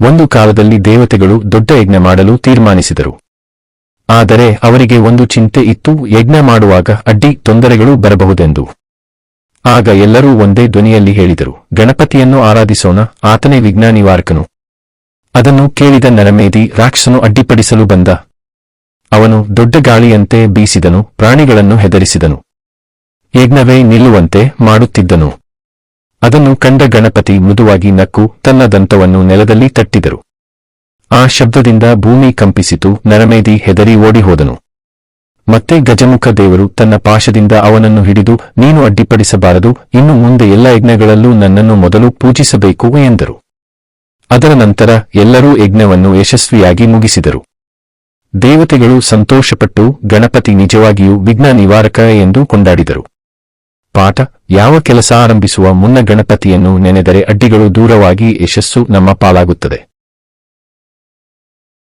ಒಂದು ಕಾಲದಲ್ಲಿ ದೇವತೆಗಳು ದೊಡ್ಡ ಯಜ್ಞ ಮಾಡಲು ತೀರ್ಮಾನಿಸಿದರು. ಆದರೆ ಅವರಿಗೆ ಒಂದು ಚಿಂತೆ ಇತ್ತು, ಯಜ್ಞ ಮಾಡುವಾಗ ಅಡ್ಡಿ ತೊಂದರೆಗಳು ಬರಬಹುದೆಂದು. ಆಗ ಎಲ್ಲರೂ ಒಂದೇ ಧ್ವನಿಯಲ್ಲಿ ಹೇಳಿದರು, ಗಣಪತಿಯನ್ನು ಆರಾಧಿಸೋಣ, ಆತನೇ ವಿಘ್ನ ನಿವಾರಕನು ಅದನ್ನು ಕೇಳಿದ ನರಮೇದಿ ರಾಕ್ಷಸನು ಅಡ್ಡಿಪಡಿಸಲು ಬಂದ. ಅವನು ದೊಡ್ಡ ಗಾಳಿಯಂತೆ ಬೀಸಿದನು, ಪ್ರಾಣಿಗಳನ್ನು ಹೆದರಿಸಿದನು. ಯಜ್ಞವೇ ನಿಲ್ಲುವಂತೆ ಮಾಡುತ್ತಿದ್ದನು. ಅದನ್ನು ಕಂಡ ಗಣಪತಿ ಮೃದುವಾಗಿ ನಕ್ಕು ತನ್ನ ದಂತವನ್ನು ನೆಲದಲ್ಲಿ ತಟ್ಟಿದರು. ಆ ಶಬ್ದದಿಂದ ಭೂಮಿ ಕಂಪಿಸಿತು ನರಮೇದಿ ಹೆದರಿ ಓಡಿಹೋದನು. ಮತ್ತೆ ಗಜಮುಖ ದೇವರು ತನ್ನ ಪಾಶದಿಂದ ಅವನನ್ನು ಹಿಡಿದು, ನೀನು ಅಡ್ಡಿಪಡಿಸಬಾರದು, ಇನ್ನು ಮುಂದೆ ಎಲ್ಲ ಯಜ್ಞಗಳಲ್ಲೂ ನನ್ನನ್ನು ಮೊದಲು ಪೂಜಿಸಬೇಕು ಎಂದರು. ಅದರ ನಂತರ ಎಲ್ಲರೂ ಯಜ್ಞವನ್ನು ಯಶಸ್ವಿಯಾಗಿ ಮುಗಿಸಿದರು. ದೇವತೆಗಳು ಸಂತೋಷಪಟ್ಟು ಗಣಪತಿ ನಿಜವಾಗಿಯೂ ವಿಘ್ನ ನಿವಾರಕ ಎಂದು ಕೊಂಡಾಡಿದರು. ಪಾಠ ಯಾವ ಕೆಲಸ ಆರಂಭಿಸುವ ಮುನ್ನ ಗಣಪತಿಯನ್ನು ನೆನೆದರೆ ಅಡ್ಡಿಗಳು ದೂರವಾಗಿ ಯಶಸ್ಸು ನಮ್ಮ ಪಾಲಾಗುತ್ತದೆ.